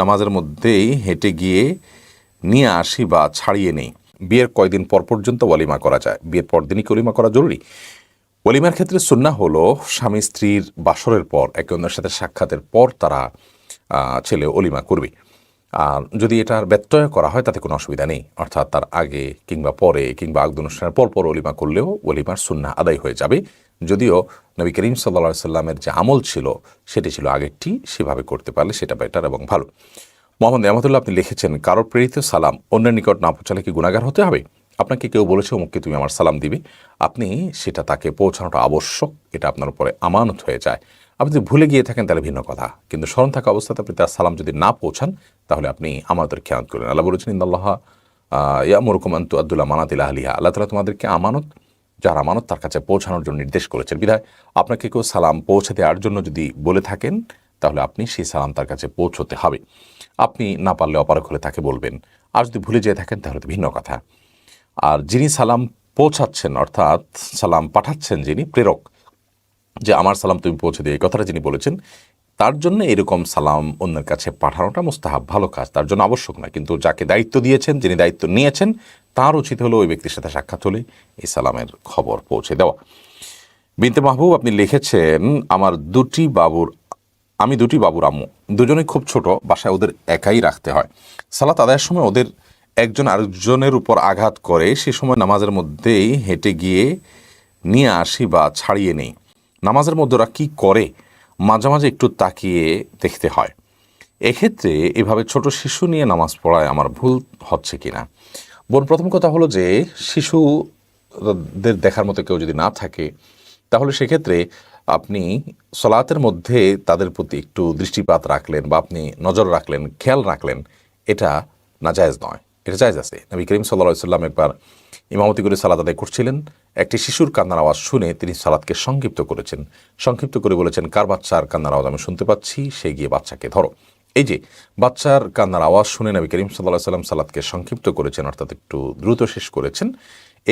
নামাজের মধ্যেই হেঁটে গিয়ে নিয়ে আসি বা ছাড়িয়ে নেই। বিয়ের কয়দিন পর পর্যন্ত ওয়ালিমা করা যায়। বিয়ের পর দিনই কি ওলিমা করা জরুরি? ওলিমার ক্ষেত্রে সুন্না হলো স্বামী স্ত্রীর বাসরের পর, একে অন্যের সাথে সাক্ষাতের পর তারা ছেলে ওলিমা করবে। যদি এটার ব্যত্যয় করা হয়, তাতে কোনো অসুবিধা নেই। অর্থাৎ তার আগে কিংবা পরে কিংবা আগদ অনুষ্ঠানের পর পর অলিমা করলেও অলিমার সুন্না আদায় হয়ে যাবে। যদিও নবী করিম সাল্লা সাল্লামের যে আমল ছিল, সেটি ছিল আগেরটি, সেভাবে করতে পারলে সেটা বেটার এবং ভালো। মোহাম্মদ রহমতুল্লাহ আপনি লিখেছেন, কারও প্রেরিত সালাম অন্যের নিকট না পৌঁছালে কি গুণাগার হতে হবে? আপনাকে কেউ বলেছে, অমুককে তুমি আমার সালাম দিবে। আপনি সেটা তাকে পৌঁছানোটা আবশ্যক, এটা আপনার উপরে আমানত হয়ে যায়। আপনি যদি ভুলে গিয়ে থাকেন, তাহলে ভিন্ন কথা। কিন্তু স্মরণ থাকা অবস্থাতে আপনি তার সালাম যদি না পৌঁছান, তাহলে আপনি আমাদের খেয়াল করেন আল্লাহ বলেছেন ইন্দাল্লাহ ইয়ামুরকুম আন্তু আব্দুল্লাহ মানাতিল্লাহ আলিহা আল্লাহ তালা তোমাদেরকে আমানত, যার আমানত তার কাছে পৌঁছানোর জন্য নির্দেশ করেছেন। বিধায় আপনাকে কেউ সালাম পৌঁছে দেওয়ার জন্য যদি বলে থাকেন, তাহলে আপনি সেই সালাম তার কাছে পৌঁছতে হবে। আপনি না পারলে অপারক হলে তাকে বলবেন। আর যদি ভুলে যেয়ে থাকেন, তাহলে তো ভিন্ন কথা। আর যিনি সালাম পৌঁছাচ্ছেন, অর্থাৎ সালাম পাঠাচ্ছেন যিনি, প্রেরক যে আমার সালাম তুমি পৌঁছে দিও। এই কথাটা যিনি বলেছেন, তার জন্য এরকম সালাম অন্যের কাছে পাঠানোটা মুস্তাহাব, ভালো কাজ। তার জন্য আবশ্যক নয়। কিন্তু যাকে দায়িত্ব দিয়েছেন, যিনি দায়িত্ব নিয়েছেন, তার উচিত হলো ওই ব্যক্তির সাথে সাক্ষাৎ হলে এই সালামের খবর পৌঁছে দেওয়া। বিনতে মাহবুব, আপনি লিখেছেন, আমার দুটি বাবুর, আমি দুটি বাবুর আম্মু। দুজনেই খুব ছোট, বাসায় ওদের একাই রাখতে হয়। সালাত আদায়ের সময় ওদের একজন আরেকজনের উপর আঘাত করে, সে সময় নামাজের মধ্যেই হেঁটে গিয়ে নিয়ে আসি বা ছাড়িয়ে নেই। নামাজের মধ্যে ওরা কী করে, মাঝে মাঝে একটু তাকিয়ে দেখতে হয়। এক্ষেত্রে এভাবে ছোট শিশু নিয়ে নামাজ পড়ায় আমার ভুল হচ্ছে কি না বোন, প্রথম কথা হলো যে, শিশুদের দেখার মতো কেউ যদি না থাকে, তাহলে সেক্ষেত্রে আপনি সলাতের মধ্যে তাদের প্রতি একটু দৃষ্টিপাত রাখলেন বা আপনি নজর রাখলেন, খেয়াল রাখলেন, এটা নাজায়েজ নয়। এটা জায়েজ আছে। নবী করিম সাল্লা সাল্লাম একবার ইমামতি করে সালাদ আদায় করছিলেন। একটি শিশুর কান্নার আওয়াজ শুনে তিনি সালাদকে সংক্ষিপ্ত করেছেন। সংক্ষিপ্ত করে বলেছেন, কার বাচ্চার কান্নার আওয়াজ আমি শুনতে পাচ্ছি? সে গিয়ে বাচ্চাকে ধরো। এই যে, বাচ্চার কান্নার আওয়াজ শুনে নবী করিম সাল্লাহ সাল্লাম সালাদকে সংক্ষিপ্ত করেছেন, অর্থাৎ একটু দ্রুত শেষ করেছেন।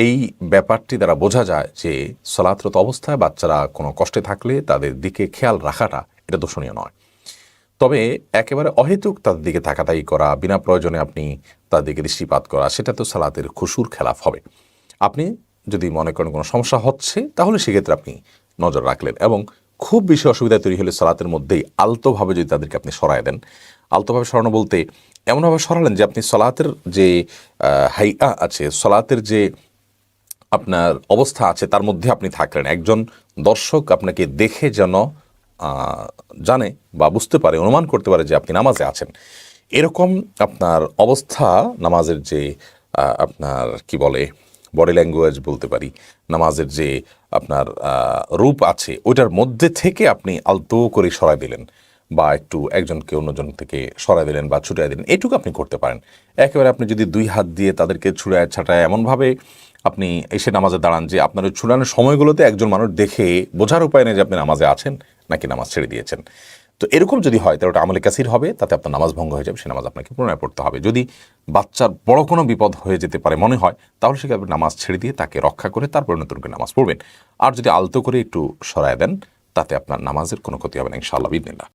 এই ব্যাপারটি দ্বারা বোঝা যায় যে, সলাতরত অবস্থায় বাচ্চারা কোনো কষ্টে থাকলে তাদের দিকে খেয়াল রাখাটা এটা দোষণীয় নয়। তবে একেবারে অহেতুক তাদের দিকে তাকাতাকি করা, বিনা প্রয়োজনে আপনি তাদের দিকে দৃষ্টিপাত করা, সেটা তো সালাতের খুশুর খেলাফ হবে। আপনি যদি মনে করেন কোনো সমস্যা হচ্ছে, তাহলে সেক্ষেত্রে আপনি নজর রাখলেন এবং খুব বেশি অসুবিধা তৈরি হলে সালাতের মধ্যেই আলতোভাবে যদি তাদেরকে আপনি সরায় দেন। আলতোভাবে সরানো বলতে এমনভাবে সরালেন যে আপনি সলাতের যে হাইয়া আছে, সলাতের যে আপনার অবস্থা আছে, তার মধ্যে আপনি থাকলেন। একজন দর্শক আপনাকে দেখে যেন জানে বা বুঝতে পারে, অনুমান করতে পারে যে আপনি নামাজে আছেন। এরকম আপনার অবস্থা নামাজের যে আপনার কি বলে বডি ল্যাঙ্গুয়েজ বলতে পারি, নামাজের যে আপনার রূপ আছে, ওইটার মধ্যে থেকে আপনি আলতো করে সরাই দিলেন বা একটু একজনকে অন্যজন থেকে সরাই দিলেন বা ছুটাই দিলেন, এটুকু আপনি করতে পারেন। একেবারে আপনি যদি দুই হাত দিয়ে তাদেরকে ছুড়ায়, ছাটায় এমনভাবে আপনি এসে নামাজে দাঁড়ান যে আপনার ওই ছুটানোর সময়গুলোতে একজন মানুষ দেখে বোঝার উপায় নেই যে আপনি নামাজে আছেন নাকি নামাজ ছেড়ে দিয়েছেন। তো এরকম যদি হয়, তাহলে ওটা আমলে কাসির হবে, তাতে আপনার নামাজ ভঙ্গ হয়ে যাবে, সে নামাজ আপনাকে পুনরায় পড়তে হবে। যদি বাচ্চার বড় কোনো বিপদ হয়ে যেতে পারে, মনে হয়, তাহলে সেখানে আপনি নামাজ ছেড়ে দিয়ে তাকে রক্ষা করে তারপরে নতুন করে নামাজ পড়বেন। আর যদি আলতো করে একটু সরায় দেন, তাতে আপনার নামাজের কোনো ক্ষতি হবে না, ইনশাআল্লাহ বিদিনিল্লাহ